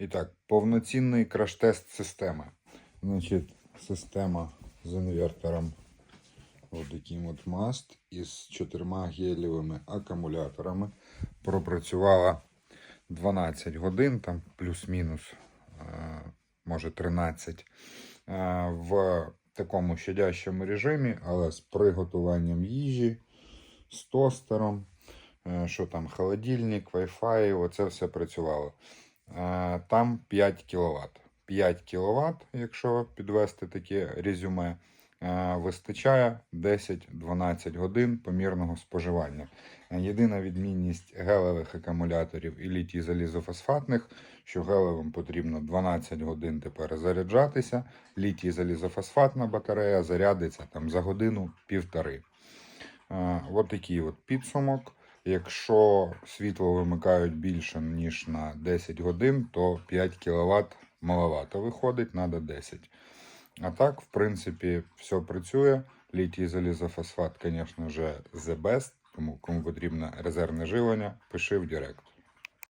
І так, повноцінний краш-тест системи. Значить, система з інвертором. Ось таким от маст із чотирма гелівими акумуляторами. Пропрацювала 12 годин, там плюс-мінус, е, може 13. е, В такому щадящому режимі, але з приготуванням їжі, з тостером, е, що там, холодильник, Wi-Fi, оце все працювало. Там 5 кВт. 5 кВт, якщо підвести таке резюме, вистачає 10-12 годин помірного споживання. Єдина відмінність гелевих акумуляторів і літій залізофосфатних, що гелевим потрібно 12 годин тепер заряджатися, літій залізофосфатна батарея зарядиться там за годину-півтори. От такий от підсумок. Якщо світло вимикають більше ніж на 10 годин, то 5 кВт маловато виходить, треба 10. А так, в принципі, все працює. Літій залізофосфат, звісно вже the best, тому кому потрібне резервне живлення, пиши в Директ.